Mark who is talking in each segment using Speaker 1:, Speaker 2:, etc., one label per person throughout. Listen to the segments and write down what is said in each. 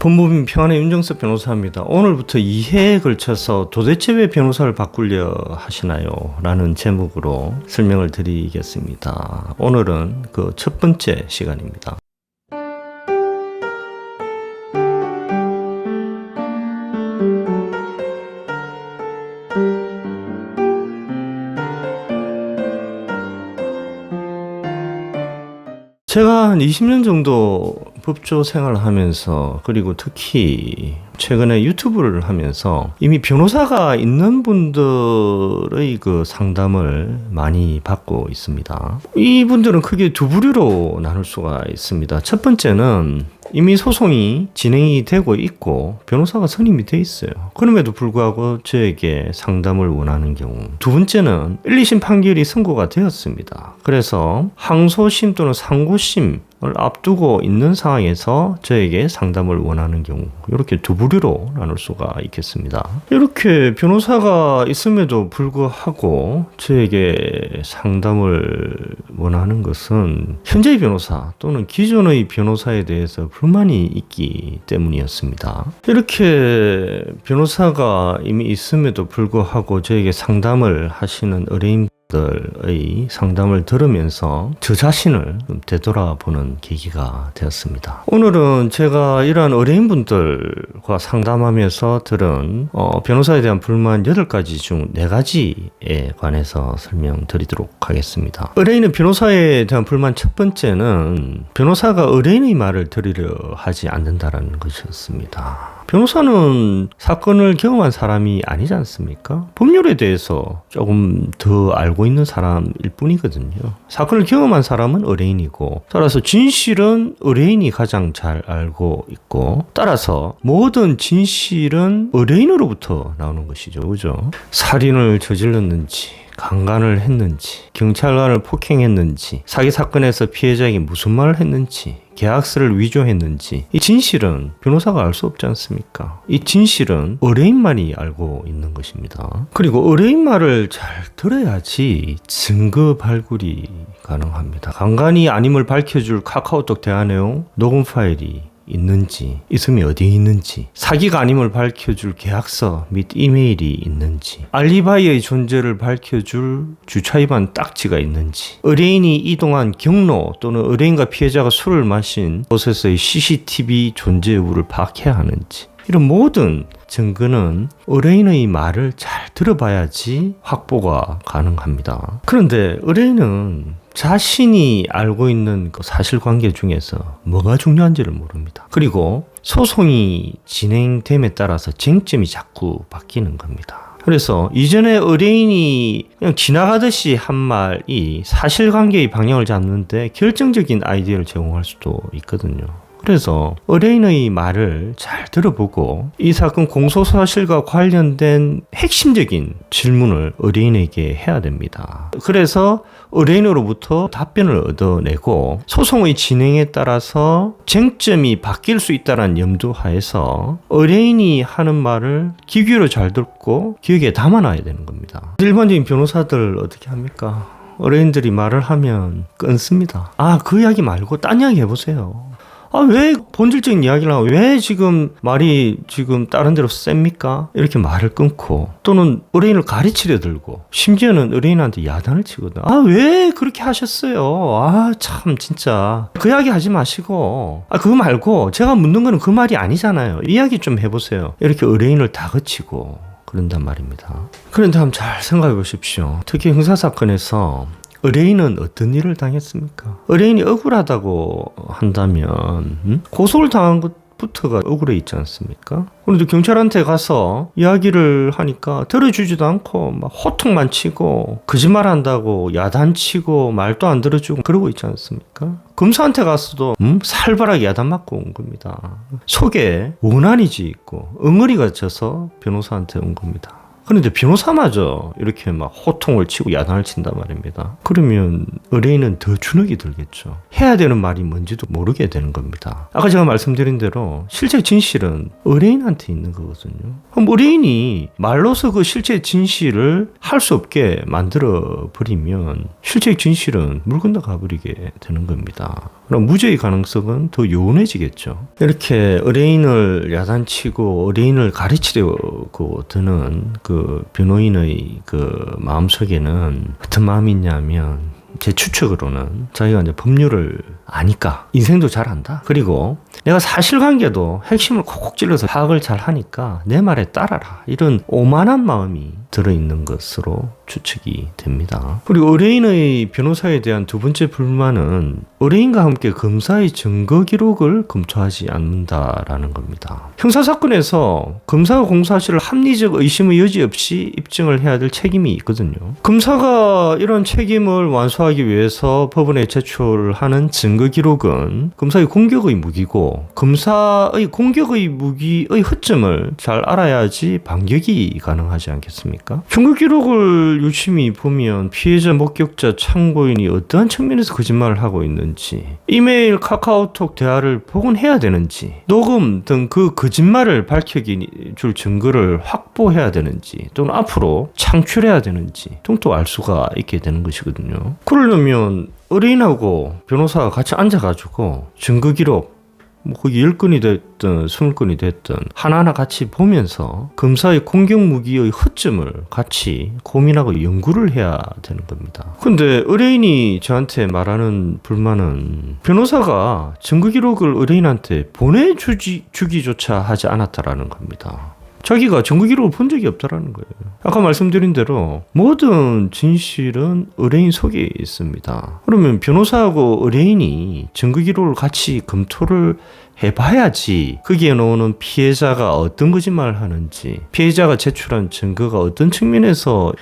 Speaker 1: 법무민 평안의 윤정석 변호사입니다. 오늘부터 2회에 걸쳐서 도대체 왜 변호사를 바꾸려 하시나요? 라는 제목으로 설명을 드리겠습니다. 오늘은 그 첫 번째 시간입니다. 제가 한 20년 정도 법조 생활을 하면서 그리고 특히 최근에 유튜브를 하면서 이미 변호사가 있는 분들의 그 상담을 많이 받고 있습니다. 이분들은 크게 두 부류로 나눌 수가 있습니다. 첫 번째는 이미 소송이 진행이 되고 있고 변호사가 선임이 돼 있어요. 그럼에도 불구하고 저에게 상담을 원하는 경우. 두 번째는 1, 2심 판결이 선고가 되었습니다. 그래서 항소심 또는 상고심 을 앞두고 있는 상황에서 저에게 상담을 원하는 경우 이렇게 두 부류로 나눌 수가 있겠습니다. 이렇게 변호사가 있음에도 불구하고 저에게 상담을 원하는 것은 현재의 변호사 또는 기존의 변호사에 대해서 불만이 있기 때문이었습니다. 이렇게 변호사가 이미 있음에도 불구하고 저에게 상담을 하시는 의뢰인 들의 상담을 들으면서 저 자신을 좀 되돌아보는 계기가 되었습니다. 오늘은 제가 이러한 의뢰인분들과 상담하면서 들은 어, 변호사에 대한 불만 8가지 중 4가지에 관해서 설명드리도록 하겠습니다. 의뢰인은 변호사에 대한 불만 첫 번째는 변호사가 의뢰인의 말을 들으려 하지 않는다라는 것이었습니다. 변호사는 사건을 경험한 사람이 아니지 않습니까? 법률에 대해서 조금 더 알고 있는 사람일 뿐이거든요. 사건을 경험한 사람은 의뢰인이고, 따라서 진실은 의뢰인이 가장 잘 알고 있고, 따라서 모든 진실은 의뢰인으로부터 나오는 것이죠. 그죠? 살인을 저질렀는지, 강간을 했는지, 경찰관을 폭행했는지, 사기 사건에서 피해자에게 무슨 말을 했는지, 계약서를 위조했는지 이 진실은 변호사가 알 수 없지 않습니까? 이 진실은 의뢰인만이 알고 있는 것입니다. 그리고 의뢰인 말을 잘 들어야지 증거 발굴이 가능합니다. 강간이 아님을 밝혀줄 카카오톡 대화 내용, 녹음 파일이 있는지, 있음이 어디에 있는지, 사기가 아님을 밝혀줄 계약서 및 이메일이 있는지, 알리바이의 존재를 밝혀줄 주차 위반 딱지가 있는지, 의뢰인이 이동한 경로 또는 의뢰인과 피해자가 술을 마신 곳에서의 CCTV 존재 여부를 파악해야 하는지, 이런 모든 증거는 의뢰인의 말을 잘 들어봐야지 확보가 가능합니다. 그런데 의뢰인은 자신이 알고 있는 그 사실관계 중에서 뭐가 중요한지를 모릅니다. 그리고 소송이 진행됨에 따라서 쟁점이 자꾸 바뀌는 겁니다. 그래서 이전에 의뢰인이 그냥 지나가듯이 한 말이 사실관계의 방향을 잡는데 결정적인 아이디어를 제공할 수도 있거든요. 그래서 의뢰인의 말을 잘 들어보고 이 사건 공소 사실과 관련된 핵심적인 질문을 의뢰인에게 해야 됩니다. 그래서 의뢰인으로부터 답변을 얻어내고 소송의 진행에 따라서 쟁점이 바뀔 수 있다는 염두하에서 의뢰인이 하는 말을 기귀로 잘 듣고 기억에 담아놔야 되는 겁니다. 일반적인 변호사들 어떻게 합니까? 의뢰인들이 말을 하면 끊습니다. 아, 그 이야기 말고 딴 이야기 해보세요. 아, 왜 본질적인 이야기를 하고 왜 지금 말이 지금 다른 데로 셉니까? 이렇게 말을 끊고 또는 의뢰인을 가르치려 들고 심지어는 의뢰인한테 야단을 치거든. 아, 왜 그렇게 하셨어요? 아, 참 진짜. 그 이야기 하지 마시고 아, 그거 말고 제가 묻는 거는 그 말이 아니잖아요. 이야기 좀 해보세요. 이렇게 의뢰인을 다그치고 그런단 말입니다. 그런데 한번 잘 생각해 보십시오. 특히 형사사건에서 의뢰인은 어떤 일을 당했습니까? 의뢰인이 억울하다고 한다면 음? 고소를 당한 것 부터가 억울해 있지 않습니까? 그런데 경찰한테 가서 이야기를 하니까 들어주지도 않고 막 호통만 치고 거짓말한다고 야단치고 말도 안 들어주고 그러고 있지 않습니까? 검사한테 가서도 음? 살벌하게 야단 맞고 온 겁니다. 속에 원한이 지 있고 응어리가 져서 변호사한테 온 겁니다. 그런데 변호사마저 이렇게 막 호통을 치고 야단을 친단 말입니다. 그러면 의뢰인은 더 주눅이 들겠죠. 해야 되는 말이 뭔지도 모르게 되는 겁니다. 아까 제가 말씀드린 대로 실제 진실은 의뢰인한테 있는 거거든요. 그럼 의뢰인이 말로서 그 실제 진실을 할 수 없게 만들어 버리면 실제 진실은 물 건너가 버리게 되는 겁니다. 그럼 무죄의 가능성은 더 요원해지겠죠. 이렇게 의뢰인을 야단치고 의뢰인을 가르치려고 드는 그 변호인의 그 마음속에는 어떤 마음이 있냐면 제 추측으로는 자기가 이제 법률을 아니까 인생도 잘 안다. 그리고 내가 사실관계도 핵심을 콕콕 찔러서 파악을 잘 하니까 내 말에 따라라. 이런 오만한 마음이 들어있는 것으로 추측이 됩니다. 그리고 의뢰인의 변호사에 대한 두 번째 불만은 의뢰인과 함께 검사의 증거 기록을 검토하지 않는다라는 겁니다. 형사사건에서 검사가 공사실을 합리적 의심의 여지 없이 입증을 해야 될 책임이 있거든요. 검사가 이런 책임을 완수하기 위해서 법원에 제출하는 증거 기록은 검사의 공격의 무기고 검사의 공격의 무기의 허점을 잘 알아야지 반격이 가능하지 않겠습니까? 증거 기록을 유심히 보면 피해자 목격자 참고인이 어떠한 측면에서 거짓말을 하고 있는지 이메일 카카오톡 대화를 복원해야 되는지 녹음 등 그 거짓말을 밝혀기 줄 증거를 확보해야 되는지 또는 앞으로 창출해야 되는지 등도 알 수가 있게 되는 것이거든요. 그러려면 의뢰인하고 변호사가 같이 앉아가지고 증거 기록 뭐 거기 10건이 됐든 20건이 됐든 하나하나 같이 보면서 검사의 공격 무기의 허점을 같이 고민하고 연구를 해야 되는 겁니다. 근데 의뢰인이 저한테 말하는 불만은 변호사가 증거 기록을 의뢰인한테 보내주기 주기조차 하지 않았다라는 겁니다. 자기가 증거 기록을 본 적이 없다라는 거예요. 아까 말씀드린 대로 모든 진실은 의뢰인 속에 있습니다. 그러면 변호사하고 의뢰인이 증거 기록을 같이 검토를 해봐야지 거기에 나오는 피해자가 어떤 거짓말을 하는지 피해자가 제출한 증거가 어떤 측면에서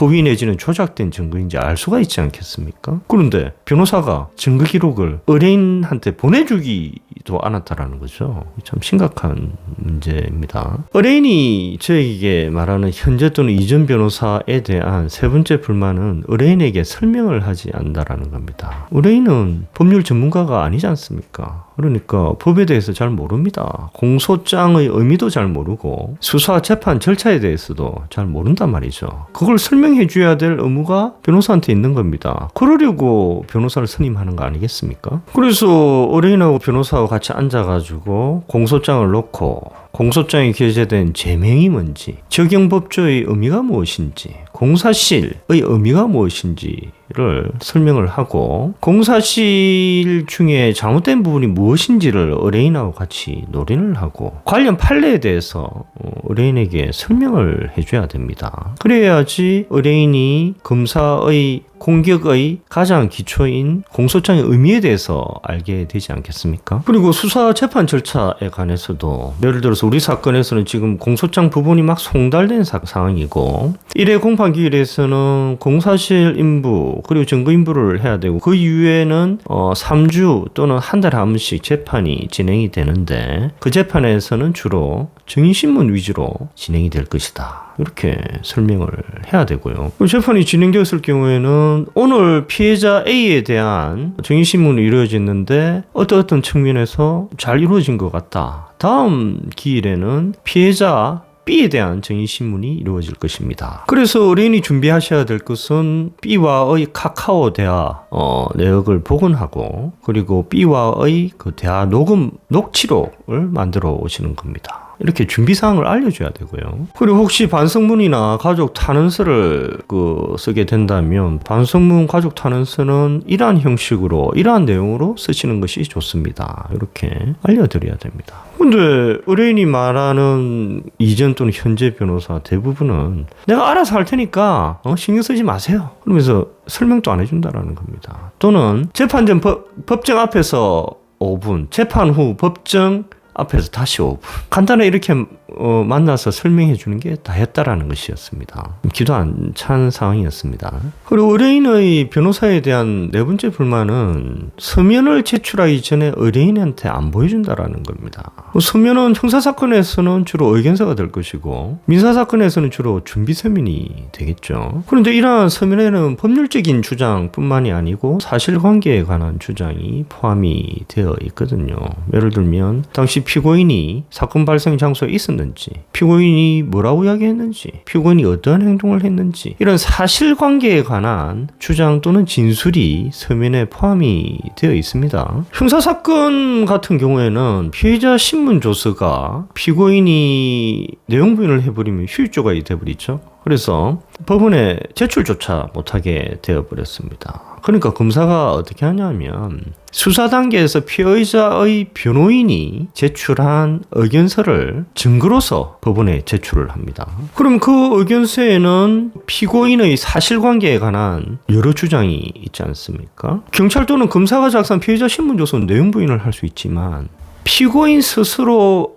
Speaker 1: 허위 내지는 조작된 증거인지 알 수가 있지 않겠습니까? 그런데 변호사가 증거 기록을 의뢰인한테 보내주기도 않았다라는 거죠. 참 심각한 문제입니다. 의뢰인이 저에게 말하는 현재 또는 이전 변호사에 대한 세 번째 불만은 의뢰인에게 설명을 하지 않는다라는 겁니다. 의뢰인은 법률 전문가가 아니지 않습니까? 그러니까 법에 대해서 잘 모릅니다. 공소장의 의미도 잘 모르고 수사 재판 절차에 대해서도 잘 모른단 말이죠. 그걸 설명해 줘야 될 의무가 변호사한테 있는 겁니다. 그러려고 변호사를 선임하는 거 아니겠습니까? 그래서 의뢰인하고 변호사하고 같이 앉아가지고 공소장을 놓고 공소장에 게재된 제명이 뭔지, 적용법조의 의미가 무엇인지, 공사실의 의미가 무엇인지를 설명을 하고 공사실 중에 잘못된 부분이 무엇인지를 의뢰인하고 같이 논의를 하고 관련 판례에 대해서 어, 의뢰인에게 설명을 해줘야 됩니다. 그래야지 의뢰인이 검사의 공격의 가장 기초인 공소장의 의미에 대해서 알게 되지 않겠습니까? 그리고 수사 재판 절차에 관해서도 예를 들어서 우리 사건에서는 지금 공소장 부분이 막 송달된 사, 상황이고 1회 공판 기일에서는 공사실 인부 그리고 증거 인부를 해야 되고 그 이후에는 어 3주 또는 한 달에 한 번씩 재판이 진행이 되는데 그 재판에서는 주로 증인신문 위주로 진행이 될 것이다. 이렇게 설명을 해야 되고요. 재판이 진행되었을 경우에는 오늘 피해자 A에 대한 증인신문이 이루어졌는데 어떤 어떤 측면에서 잘 이루어진 것 같다. 다음 기일에는 피해자 B에 대한 정의신문이 이루어질 것입니다. 그래서 의뢰인이 준비하셔야 될 것은 B와의 카카오 대화 어, 내역을 복원하고 그리고 B와의 그 대화 녹음 녹취록을 만들어 오시는 겁니다. 이렇게 준비 사항을 알려줘야 되고요. 그리고 혹시 반성문이나 가족 탄원서를 그 쓰게 된다면 반성문 가족 탄원서는 이러한 형식으로 이러한 내용으로 쓰시는 것이 좋습니다. 이렇게 알려드려야 됩니다. 근데 의뢰인이 말하는 이전 또는 현재 변호사 대부분은 내가 알아서 할 테니까 어, 신경 쓰지 마세요. 그러면서 설명도 안 해준다라는 겁니다. 또는 재판 전 법, 법정 앞에서 5분, 재판 후 법정 앞에서 다시 5분. 간단히 이렇게 어, 만나서 설명해 주는 게 다였다라는 것이었습니다. 기도 안 찬 상황이었습니다. 그리고 의뢰인의 변호사에 대한 네 번째 불만은 서면을 제출하기 전에 의뢰인한테 안 보여준다라는 겁니다. 서면은 형사사건에서는 주로 의견서가 될 것이고 민사사건에서는 주로 준비 서면이 되겠죠. 그런데 이러한 서면에는 법률적인 주장뿐만이 아니고 사실관계에 관한 주장이 포함이 되어 있거든요. 예를 들면 당시 피고인이 사건 발생 장소에 있었는지 있었는지, 피고인이 뭐라고 이야기했는지, 피고인이 어떠한 행동을 했는지 이런 사실관계에 관한 주장 또는 진술이 서면에 포함이 되어 있습니다. 형사 사건 같은 경우에는 피해자 신문 조서가 피고인이 내용 부인을 해버리면 휴유조가 돼버리죠. 그래서 법원에 제출조차 못하게 되어버렸습니다. 그러니까 검사가 어떻게 하냐면 수사 단계에서 피의자의 변호인이 제출한 의견서를 증거로서 법원에 제출을 합니다. 그럼 그 의견서에는 피고인의 사실관계에 관한 여러 주장이 있지 않습니까? 경찰 또는 검사가 작성한 피해자 신문조서 내용 부인을 할 수 있지만 피고인 스스로 의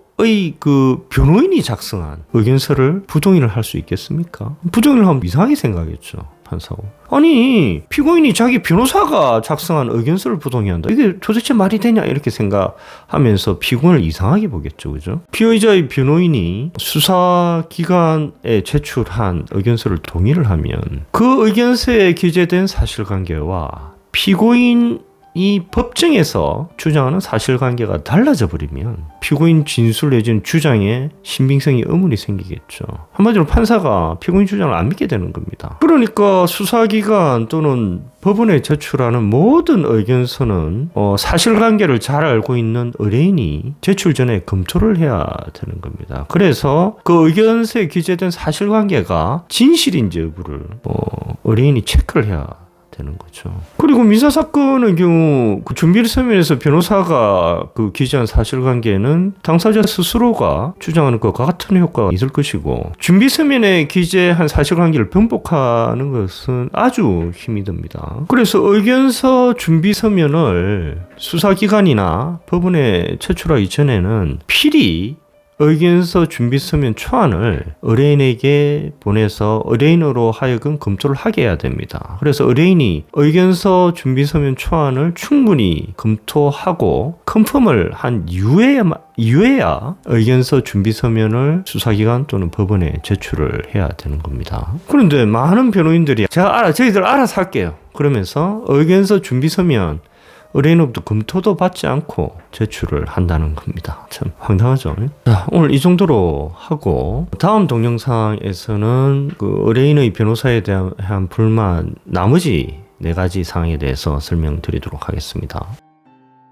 Speaker 1: 그 변호인이 작성한 의견서를 부동의를 할 수 있겠습니까? 부동의를 하면 이상하게 생각했죠. 판사고. 아니, 피고인이 자기 변호사가 작성한 의견서를 부동의한다. 이게 도대체 말이 되냐? 이렇게 생각하면서 피고인을 이상하게 보겠죠. 그죠? 피의자의 변호인이 수사 기관에 제출한 의견서를 동의를 하면 그 의견서에 기재된 사실관계와 피고인 이 법정에서 주장하는 사실관계가 달라져 버리면 피고인 진술 내지는 주장에 신빙성이 의문이 생기겠죠. 한마디로 판사가 피고인 주장을 안 믿게 되는 겁니다. 그러니까 수사기관 또는 법원에 제출하는 모든 의견서는 어, 사실관계를 잘 알고 있는 의뢰인이 제출 전에 검토를 해야 되는 겁니다. 그래서 그 의견서에 기재된 사실관계가 진실인지 여부를 어, 의뢰인이 체크를 해야 되는 거죠. 그리고 민사 사건의 경우 그 준비를 서면에서 변호사가 그 기재한 사실관계는 당사자 스스로가 주장하는 것과 같은 효과가 있을 것이고 준비 서면에 기재한 사실관계를 변복하는 것은 아주 힘이 듭니다. 그래서 의견서 준비 서면을 수사기관이나 법원에 제출하기 전에는 필히 의견서 준비 서면 초안을 의뢰인에게 보내서 의뢰인으로 하여금 검토를 하게 해야 됩니다. 그래서 의뢰인이 의견서 준비 서면 초안을 충분히 검토하고 컨펌을 한 이후에야 이후에야 의견서 준비 서면을 수사기관 또는 법원에 제출을 해야 되는 겁니다. 그런데 많은 변호인들이 제가 알아 저희들 알아서 할게요. 그러면서 의견서 준비 서면 의뢰인으로부터 검토도 받지 않고 제출을 한다는 겁니다. 참 황당하죠. 자, 오늘 이 정도로 하고 다음 동영상에서는 그 의뢰인의 변호사에 대한 불만 나머지 네 가지 사항에 대해서 설명드리도록 하겠습니다.